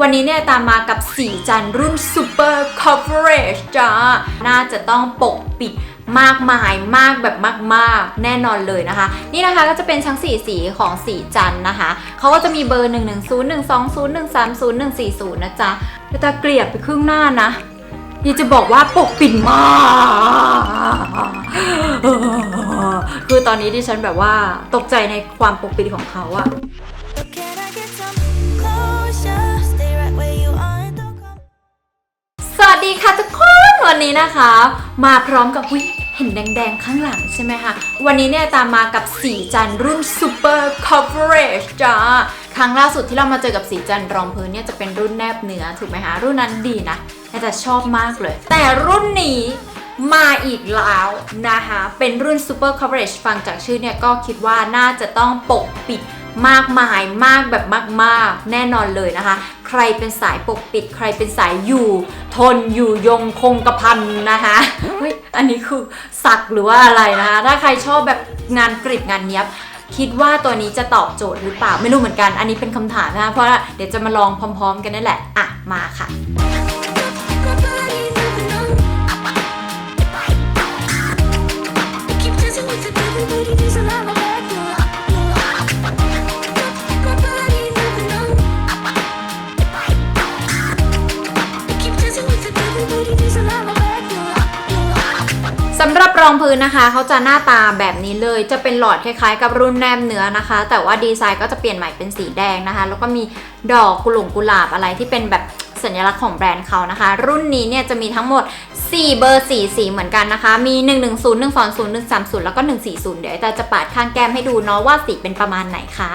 วันนี้เนี่ยตามมากับสีจันรุ่น Super Coverage จ้า น่าจะต้องปกปิดมากมายมากแบบมากๆ แน่นอนเลยนะคะ นี่นะคะก็จะเป็นทั้งสีสีของสีจันนะคะเขาก็จะมีเบอร์ 1 1 0 1 2 0 1 3 0 1 4 0 นะจ๊ะแต่ตาเกลียดไปครึ่งหน้านะอยากจะบอกว่าปกปิดมาก คือตอนนี้ดิฉันแบบว่าตกใจในความปกปิดของเขาอะ ดีค่ะทุกคนวันนี้นะคะ มาพร้อมกับวิเห็นแดงๆข้างหลังใช่ไหมคะวันนี้เนี่ยตามมากับสีจันรุ่น Super Coverage จ้าครั้งล่าสุดที่เรามาเจอกับสีจันทร์รองพื้นเนี่ยจะเป็นรุ่นแนบเนื้อถูกไหมคะรุ่นนั้นดีนะแต่ชอบมากเลย แต่รุ่นนี้มาอีกแล้วนะคะ เป็นรุ่น Super Coverage ฟังจากชื่อเนี่ยก็คิดว่าน่าจะต้องปกปิดมากมายมากแบบมาก ๆ แน่นอนเลยนะคะ ใครเป็นสายปกปิด ใครเป็นสายอยู่ ทนอยู่ยงคงกระพันนะคะเฮ้ยอันนี้คือสักหรือว่าอะไรนะคะถ้าใครชอบแบบงานกริบงานเนี้ยบคิดว่าตัวนี้จะตอบโจทย์หรือเปล่าไม่รู้เหมือนกัน อันนี้เป็นคำถามนะคะเพราะว่าเดี๋ยวจะมาลองพร้อม ๆ กันนั่นแหละอะมาค่ะ สำหรับรองพื้นนะคะเขาจะหน้าตาแบบนี้เลยจะเป็นหลอดคล้ายๆ กับรุ่นแนมเนื้อนะคะ แต่ว่าดีไซน์ก็จะเปลี่ยนใหม่เป็นสีแดงนะคะ แล้วก็มีดอกกุหลงกุหลาบอะไรที่เป็นแบบสัญลักษณ์ของแบรนด์เขานะคะ รุ่นนี้เนี่ยจะมีทั้งหมด 4 เบอร์ 4 สีเหมือนกันนะคะ มี 1 1 0 1 2 0 1 3 0 แล้วก็ 140 เดี๋ยวแต่จะปาดข้างแก้มให้ดูเนาะว่าสีเป็นประมาณไหนค่ะ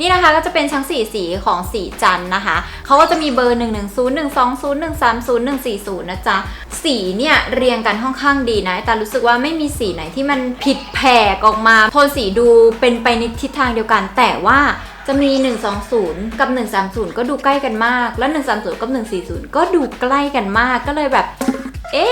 นี่นะคะก็จะเป็นทั้งสีสีของสีจันนะคะเขาก็จะมีเบอร์ 1 1 0 1 2 0 1 3 0 1 4 0นะจ๊ะสีเนี่ยเรียงกันค่อนข้างดีนะแต่รู้สึกว่าไม่มีสีไหนที่มันผิดแผกออกมาโทนสีดูเป็นไปในทิศทางเดียวกัน แต่ว่าจะมี 120 กับ 130 ก็ดูใกล้กันมาก แล้ว 130 กับ 140 ก็ดูใกล้กันมากก็เลยแบบ เอ๊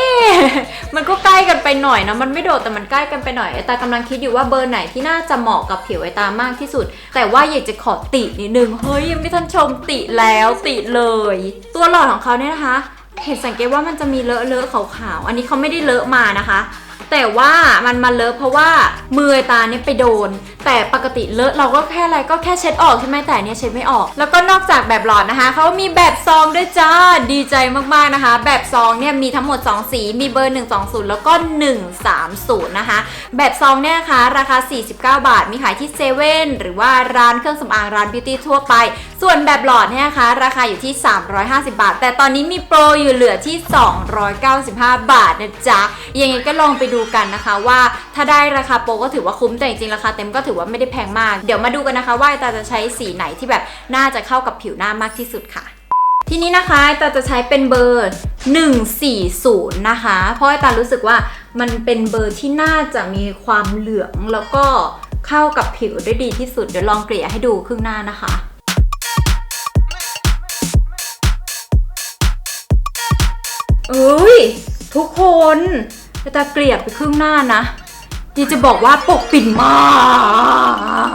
มันก็ใกล้กันไปหน่อยนะมันไม่โดดแต่มันใกล้กันไปหน่อยไอตากำลังคิดอยู่ว่าเบอร์ไหนที่น่าจะเหมาะกับผิวไอตามากที่สุด แต่ว่าอยากจะขอตินิดนึงเฮ้ยยังไม่ทันชมติแล้วติเลย ตัวหลอดของเขาเนี่ยนะคะเห็นสังเกตว่ามันจะมีเลอะเลอะขาวๆ อันนี้เขาไม่ได้เลอะมานะคะ แต่ว่ามันมาเลอะเพราะว่ามือตาเนี่ยไปโดน แต่ปกติเลอะเราก็แค่อะไรก็แค่เช็ดออกใช่ไหมแต่เนี่ยเช็ดไม่ออก แล้วก็นอกจากแบบหลอดนะคะเขามีแบบซองด้วยจ้าดีใจมากๆนะคะ แบบซองเนี่ยมีทั้งหมด 2 สีมีเบอร์ 120 แล้วก็ 130 นะคะ แบบซองเนี่ยนะคะราคา 49 บาท มีขายที่เซเว่นหรือว่าร้านเครื่องสำอางร้านบิวตี้ทั่วไป ส่วนแบบหลอดเนี่ยนะคะราคาอยู่ที่ 350 บาท แต่ตอนนี้มีโปรอยู่เหลือที่ 295 บาทนะจ๊ะยังไงก็ลองไปดูกันนะคะว่าถ้าได้ราคาโปรก็ถือว่าคุ้มแต่จริงๆราคาเต็มก็ถือว่าไม่ได้แพงมาก เดี๋ยวมาดูกันนะคะ ว่าตาจะใช้สีไหนที่แบบน่าจะเข้ากับผิวหน้ามากที่สุดค่ะทีนี้นะคะตาจะใช้เป็นเบอร์ 140 นะคะ เพราะตารู้สึกว่ามันเป็นเบอร์ที่น่าจะมีความเหลืองแล้วก็เข้ากับผิวได้ดีที่สุด เดี๋ยวลองเกลี่ยให้ดูครึ่งหน้านะคะเอ้ยทุกคนตาเกลี่ยไปครึ่งหน้านะ ดีจะบอกว่าปกปิดมาก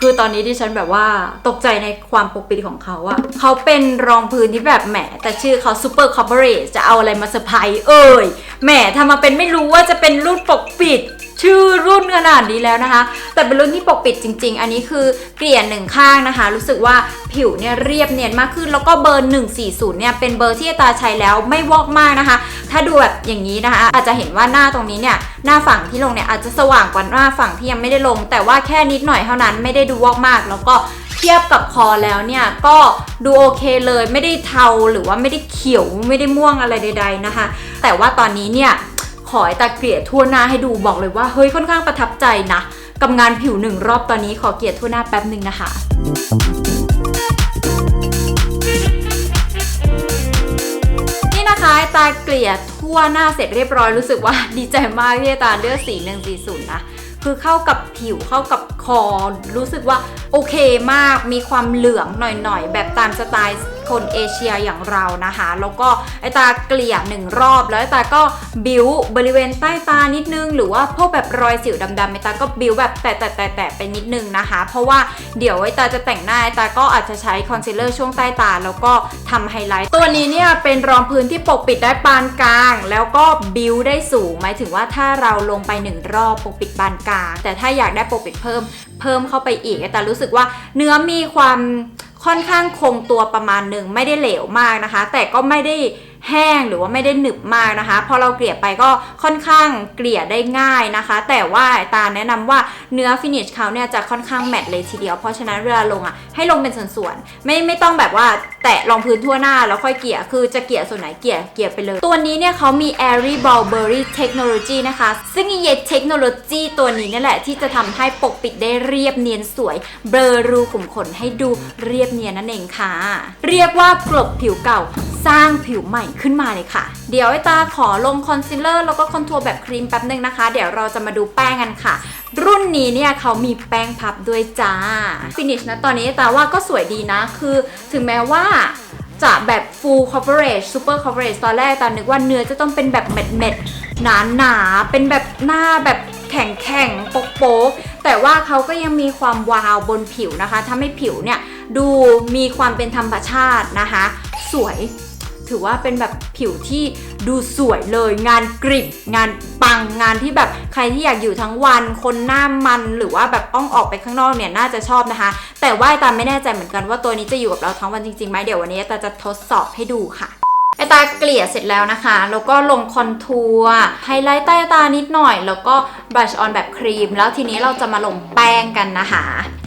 คือตอนนี้ดิฉันแบบว่าตกใจในความปกปิดของเขาอะเขาเป็นรองพื้นที่แบบแหม แต่ชื่อเขา Super Coverage จะเอาอะไรมาเซอร์ไพรส์เอ่ยแหมทำมาเป็นไม่รู้ว่าจะเป็นรุ่นปกปิด ชื่อรุ่นขนาดนี้แล้วนะคะ แต่เป็นรุ่นที่ปกปิดจริง ๆ อันนี้คือเกลี่ยหนึ่งข้างนะคะ รู้สึกว่าผิวเนี่ยเรียบเนียนมากขึ้น แล้วก็เบอร์ 140 เนี่ยเป็นเบอร์ที่ตาใช้แล้วไม่วอกมากนะคะ ถ้าดูแบบอย่างนี้นะคะ อาจจะเห็นว่าหน้าตรงนี้เนี่ยหน้าฝั่งที่ลงเนี่ยอาจจะสว่างกว่าหน้าฝั่งที่ยังไม่ได้ลง แต่ว่าแค่นิดหน่อยเท่านั้นไม่ได้ดูวอกมาก แล้วก็เทียบกับคอแล้วเนี่ยก็ดูโอเคเลยไม่ได้เทาหรือว่าไม่ได้เขียวไม่ได้ม่วงอะไรใด ๆนะคะ แต่ว่าตอนนี้เนี่ย ขอไอ้ตาเกลี่ยทั่วหน้าให้ดูบอกเลยว่าเฮ้ยค่อนข้างประทับใจนะกับงานผิวหนึ่งรอบตอนนี้ขอเกลี่ยทั่วหน้าแป๊บหนึ่งนะคะนี่นะคะตาเกลี่ยทั่วหน้าเสร็จเรียบร้อยรู้สึกว่าดีใจมากที่ตาเลือกสี140นะคือเข้ากับผิวเข้ากับคอ รู้สึกว่าโอเคมากมีความเหลืองหน่อยๆ แบบตามสไตล์ คนเอเชียอย่างเรานะคะ แล้วก็ไอตาเกลี่ยหนึ่งรอบ แล้วไอตาก็บิวบริเวณใต้ตานิดนึง หรือว่าพวกแบบรอยสิวดำๆไอตาก็บิวแบบแตะแตะแตะแตะไปนิดนึงนะคะ เพราะว่าเดี๋ยวไอตาจะแต่งหน้าไอตาก็อาจจะใช้คอนซีลเลอร์ช่วงใต้ตา แล้วก็ทำไฮไลท์ตัวนี้เนี่ยเป็นรองพื้นที่ปกปิดได้ปานกลาง แล้วก็บิวได้สูง หมายถึงว่าถ้าเราลงไปหนึ่งรอบปกปิดปานกลาง แต่ถ้าอยากได้ปกปิดเพิ่ม เพิ่มเข้าไปอีกแต่รู้สึกว่าเนื้อมีความ ค่อนข้างคงตัวประมาณหนึ่งไม่ได้เหลวมากนะคะ แต่ก็ไม่ได้ แห้งหรือว่าไม่ได้หนึบมากนะคะ พอเราเกลี่ยไปก็ค่อนข้างเกลี่ยได้ง่ายนะคะ แต่ว่าตาแนะนำว่าเนื้อฟินิชเขาเนี่ยจะค่อนข้างแมตต์เลยทีเดียว เพราะฉะนั้นเวลาลงอะให้ลงเป็นส่วนๆไม่ไม่ต้องแบบว่าแตะรองพื้นทั่วหน้าแล้วค่อยเกลี่ยคือจะเกลี่ยส่วนไหนเกลี่ยเกลี่ยไปเลย ตัวนี้เนี่ยเขามี Airy Ball Berry Technology นะคะ ซึ่งไอ้เทคโนโลยีตัวนี้นี่แหละที่จะทำให้ปกปิดได้เรียบเนียนสวย เบลอรูขุมขนให้ดูเรียบเนียนนั่นเองค่ะ เรียกว่ากลบผิวเก่าสร้างผิวใหม่ขึ้นมาเลยค่ะ เดี๋ยวไอตาขอลงคอนซีลเลอร์แล้วก็คอนทัวร์แบบครีมแป๊บนึงนะคะ เดี๋ยวเราจะมาดูแป้งกันค่ะ รุ่นนี้เนี่ยเขามีแป้งพับด้วยจ้าฟินิชนะตอนนี้ตาว่าก็สวยดีนะ คือถึงแม้ว่าจะแบบ full coverage super coverage ตอนแรกตอนนึกว่าเนื้อจะต้องเป็นแบบเม็ดเม็ดหนาหนาๆเป็นแบบหน้าแบบแข็งแข็งๆโป๊กโป๊กๆแต่ว่าเขาก็ยังมีความวาวบนผิวนะคะทำให้ผิวเนี่ยดูมีความเป็นธรรมชาตินะคะ สวย ถือว่าเป็นแบบผิวที่ดูสวยเลยงานกริบงานปังงานที่แบบใครที่อยากอยู่ทั้งวันคนหน้ามันหรือว่าแบบอ้องออกไปข้างนอกเนี่ยน่าจะชอบนะคะ แต่ว่าตาไม่แน่ใจเหมือนกันว่าตัวนี้จะอยู่กับเราทั้งวันจริงๆไหมเดี๋ยววันนี้ตาจะทดสอบให้ดูค่ะ ไอตาเกลี่ยเสร็จแล้วนะคะ แล้วก็ลงคอนทัวร์ไฮไลท์ใต้ตานิดหน่อย แล้วก็บลัชออนแบบครีม แล้วทีนี้เราจะมาลงแป้งกันนะคะ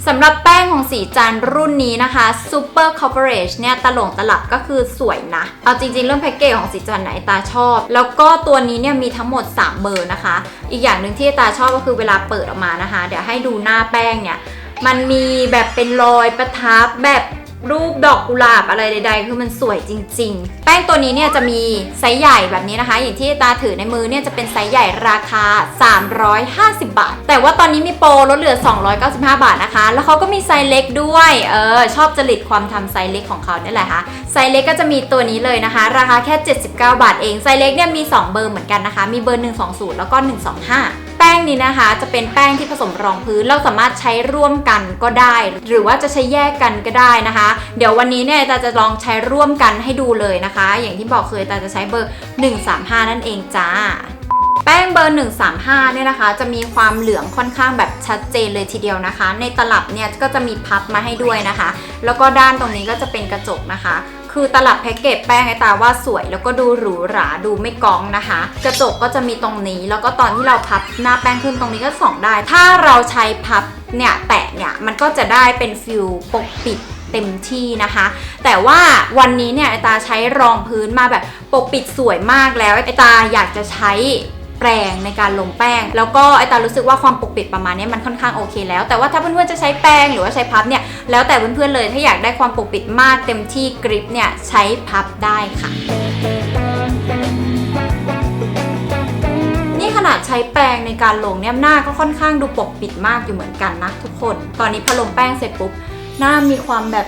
สำหรับแป้งของสีจันรุ่นนี้นะคะ Super Coverage เนี่ยตลงตลับก็คือสวยนะ เอาจริงๆ เรื่องแพ็กเกจของสีจันไหนตาชอบ แล้วก็ตัวนี้เนี่ยมีทั้งหมด 3 เบอร์นะคะ อีกอย่างหนึ่งที่ตาชอบก็คือเวลาเปิดออกมานะคะ เดี๋ยวให้ดูหน้าแป้งเนี่ย มันมีแบบเป็นรอยประทับแบบ รูปดอกกุหลาบอะไรใด ๆ คือมันสวยจริง ๆ แป้งตัวนี้เนี่ยจะมีไซส์ใหญ่แบบนี้นะคะ อย่างที่ตาถือในมือเนี่ยจะเป็นไซส์ใหญ่ราคา 350 บาท แต่ว่าตอนนี้มีโปรลดเหลือ 295 บาทนะคะ แล้วเขาก็มีไซส์เล็กด้วย เออ ชอบจริตความทำไซส์เล็กของเขาเนี่ยแหละค่ะ ไซส์เล็กก็จะมีตัวนี้เลยนะคะ ราคาแค่ 79 บาทเอง ไซส์เล็กเนี่ยมี 2 เบอร์เหมือนกันนะคะ มีเบอร์ 120 แล้วก็ 125แป้ งนี้นะคะ จะเป็นแป้งที่ผสมรองพื้นเราสามารถใช้ร่วมกันก็ได้ หรือว่าจะใช้แยกกันก็ได้นะคะ เดี๋ยววันนี้เนี่ยตาจะลองใช้ร่วมกันให้ดูเลยนะคะ อย่างที่บอกเคยตาจะใช้เบอร์ 135 นั่นเองจ้าแป้งเบอร์ 135 เนี่ยนะคะ จะมีความเหลืองค่อนข้างแบบชัดเจนเลยทีเดียวนะคะ ในตลับเนี่ยก็จะมีพับมาให้ด้วยนะคะ แล้วก็ด้านตรงนี้ก็จะเป็นกระจกนะคะ คือตลับแพ็กเกจแป้งไอตาว่าสวย แล้วก็ดูหรูหราดูไม่กองนะคะ กระจกก็จะมีตรงนี้ แล้วก็ตอนที่เราพับหน้าแป้งขึ้นตรงนี้ก็ส่องได้ ถ้าเราใช้พับเนี่ยแตะเนี่ยมันก็จะได้เป็นฟิลปกปิดเต็มที่นะคะ แต่ว่าวันนี้เนี่ยไอตาใช้รองพื้นมาแบบปกปิดสวยมากแล้วไอตาอยากจะใช้แปรงในการลงแป้ง แล้วก็ไอตารู้สึกว่าความปกปิดประมาณนี้มันค่อนข้างโอเคแล้ว แต่ว่าถ้าเพื่อนๆจะใช้แป้งหรือว่าใช้พับเนี่ย แล้วแต่เพื่อนๆเลยถ้าอยากได้ความปกปิดมากเต็มที่กริปเนี่ยใช้พับได้ค่ะนี่ขนาดใช้แปรงในการลงเนี่ยหน้าก็ค่อนข้างดูปกปิดมากอยู่เหมือนกันนะทุกคน ตอนนี้พอลงแป้งเสร็จปุ๊บ หน้ามีความแบบ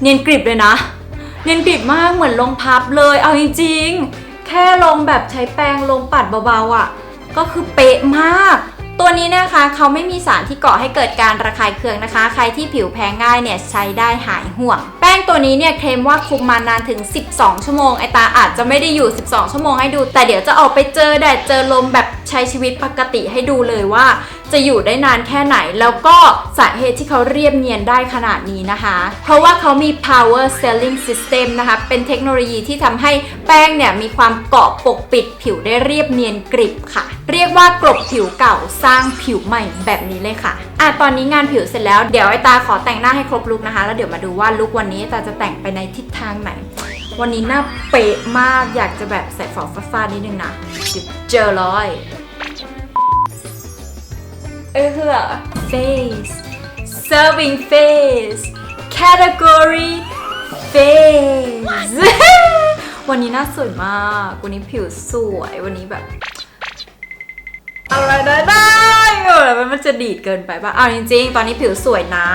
เนียนกริบเลยนะ เนียนกริบมากเหมือนลงพับเลย เอาจริงๆ แค่ลงแบบใช้แปรงลงปัดเบาๆอะ่ะ ก็คือเป๊ะมาก ตัวนี้นะคะเขาไม่มีสารที่ก่อให้เกิดการระคายเคืองนะคะ ใครที่ผิวแพ้ง่ายเนี่ยใช้ได้หายห่วง แป้งตัวนี้เนี่ยเคลมว่าคุมมานานถึง 12 ชั่วโมงไอตาอาจจะไม่ได้อยู่ 12 ชั่วโมงให้ดู แต่เดี๋ยวจะออกไปเจอแดดเจอลมแบบใช้ชีวิตปกติให้ดูเลยว่า จะอยู่ได้นานแค่ไหน แล้วก็สาเหตุที่เขาเรียบเนียนได้ขนาดนี้นะคะ เพราะว่าเขามี power selling system นะคะ เป็นเทคโนโลยีที่ทำให้แป้งเนี่ยมีความเกาะปกปิดผิวได้เรียบเนียนกริบค่ะ เรียกว่ากลบผิวเก่าสร้างผิวใหม่แบบนี้เลยค่ะอะตอนนี้งานผิวเสร็จแล้วเดี๋ยวไอตาขอแต่งหน้าให้ครบลุกนะคะ แล้วเดี๋ยวมาดูว่าลุกวันนี้ตาจะแต่งไปในทิศทางไหน วันนี้หน้าเป๊ะมากอยากจะแบบใส่ฟอฟ้าๆนิดนึงนะเดี๋ยวเจอเลย เออคือ face serving face category face วันนี้หน่าสวยมาก วันนี้ผิวสวย วันนี้แบบอะไรได้ได้เออแล้วมันจะดีดเกินไปป่ะ เอาจริงๆ ตอนนี้ผิวสวยนะ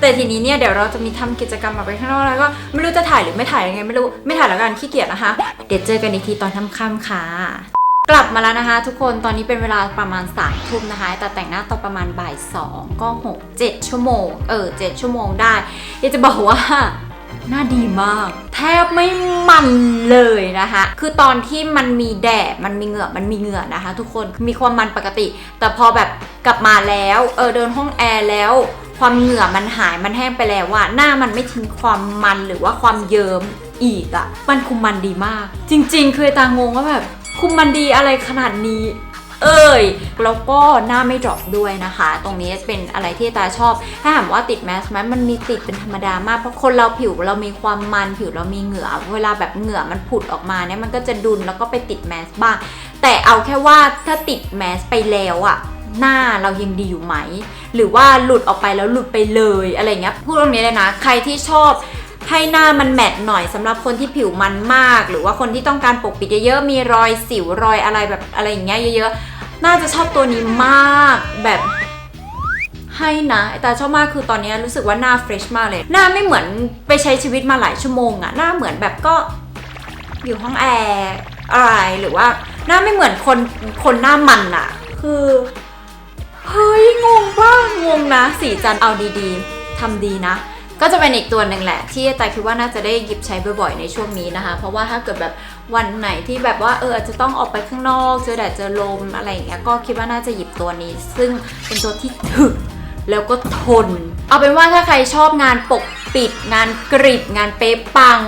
แต่ทีนี้เนี่ยเดี๋ยวเราจะมีทำกิจกรรมออกไปข้างนอกแล้วก็ไม่รู้จะถ่ายหรือไม่ถ่ายยังไงไม่รู้ ไม่ถ่ายแล้วกันขี้เกียจนะคะ เดี๋ยวเจอกันอีกทีตอนค่ำๆค่ะ กลับมาแล้วนะคะทุกคนตอนนี้เป็นเวลาประมาณ3ามทุ่มนะคะ แต่แต่งหน้าตอนประมาณบ่ายสองก็หกเจ็ดชั่วโมง เออเจ็ดชั่วโมงได้อยากจะบอกว่าหน้าดีมาก แทบไม่มันเลยนะคะ คือตอนที่มันมีแดดมันมีเหงื่อมันมีเหงื่อนะคะ ทุกคนมีความมันปกติ แต่พอแบบกลับมาแล้วเออเดินห้องแอร์แล้วความเหงื่อมันหายมันแห้งไปแล้วว่าหน้ามันไม่ทิ้งความมันหรือว่าความเยิ้มอีกอะ่ะมันคุมมันดีมาก จริงๆคือตางงว่าแบบ คุมมันดีอะไรขนาดนี้ เอ้ยแล้วก็หน้าไม่ดรอปด้วยนะคะ ตรงนี้เป็นอะไรที่ตาชอบ ถ้าถามว่าติดแมสไหมมันมีติดเป็นธรรมดามาก เพราะคนเราผิวเรามีความมันผิวเรามีเหงื่อ เวลาแบบเหงื่อมันผุดออกมาเนี่ยมันก็จะดุนแล้วก็ไปติดแมสบ้าง แต่เอาแค่ว่าถ้าติดแมสไปแล้วอะหน้าเรายังดีอยู่ไหม หรือว่าหลุดออกไปแล้วหลุดไปเลยอะไรเงี้ยพูดตรงนี้เลยนะ ใครที่ชอบ ให้หน้ามันแมตต์หน่อยสำหรับคนที่ผิวมันมาก หรือว่าคนที่ต้องการปกปิดเยอะๆมีรอยสิวรอยอะไรแบบอะไรอย่างเงี้ยเยอะๆ น่าจะชอบตัวนี้มากแบบให้นะไอตาชอบมากคือตอนนี้รู้สึกว่าหน้าเฟรชมากเลย หน้าไม่เหมือนไปใช้ชีวิตมาหลายชั่วโมงอะหน้าเหมือนแบบก็อยู่ห้องแอร์อะไรหรือว่าหน้าไม่เหมือนคนคนหน้ามันอะคือเฮ้ยงงบ้างงงนะสีจันเอาดีๆทำดีนะ ก็จะเป็นอีกตัวหนึ่งแหละ ที่แต่คิดว่าน่าจะได้หยิบใช้บ่อยๆในช่วงนี้นะคะ เพราะว่าถ้าเกิดแบบวันไหนที่แบบว่าเอออาจจะต้องออกไปข้างนอกเจอแดดเจอลมอะไรอย่างเงี้ยก็คิดว่าน่าจะหยิบตัวนี้ ซึ่งเป็นตัวที่ถึกแล้วก็ทน เอาเป็นว่าถ้าใครชอบงานปกปิด งานกริบงานเป๊ะปัง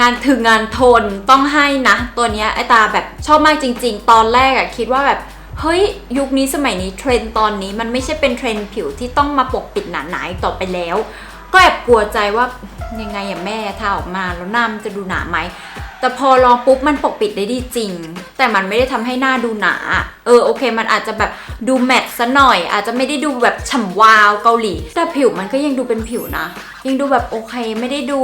งานถึงงานทนต้องให้นะ ตัวนี้ไอตาแบบชอบมากจริง ๆ ตอนแรกอะคิดว่าแบบเฮ้ยยุคนี้สมัยนี้เทรนตอนนี้มันไม่ใช่เป็นเทรนผิวที่ต้องมาปกปิดหนาๆต่อไปแล้ว ก็แอบกลัวใจว่ายังไงอะแม่ถ้าออกมาแล้วหน้ามันจะดูหนาไหม แต่พอลองปุ๊บมันปกปิดได้ดีจริง แต่มันไม่ได้ทำให้หน้าดูหนา เออโอเค มันอาจจะแบบดูแมตต์ซะหน่อย อาจจะไม่ได้ดูแบบฉ่ำวาวเกาหลี แต่ผิวมันก็ยังดูเป็นผิวนะ ยังดูแบบโอเค ไม่ได้ดู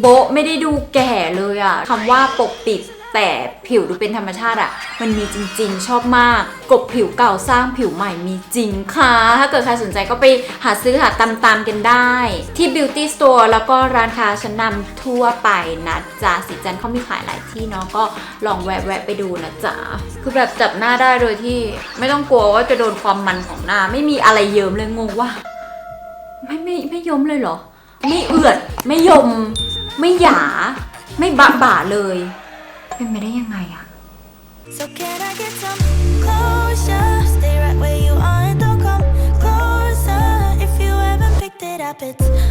โบะไม่ได้ดูแก่เลยอะคำว่าปกปิด แต่ผิวดูเป็นธรรมชาติอะมันมีจริงๆ ชอบมาก กบผิวเก่าสร้างผิวใหม่มีจริงค่ะ ถ้าเกิดใครสนใจก็ไปหาซื้อหาตามๆกันได้ ที่ Beauty Store แล้วก็ร้านค้าชั้นนำทั่วไปนะจ๊ะสิจันเขามีขายหลายที่เนาะก็ลองแวะๆไปดูนะจ๊ะคือแบบจับหน้าได้โดยที่ไม่ต้องกลัวว่าจะโดนความมันของหน้า ไม่มีอะไรเยิ้มเลยงงว่า ไม่ไม่ไม่ยมเลยเหรอ ไม่เอือดไม่ยม ไม่หยา ไม่บะบ่าเลย เป็นไปได้ยังไงอะ So can I get some closure? Stay right where you are and don't come closer. If you haven't picked it up, it's on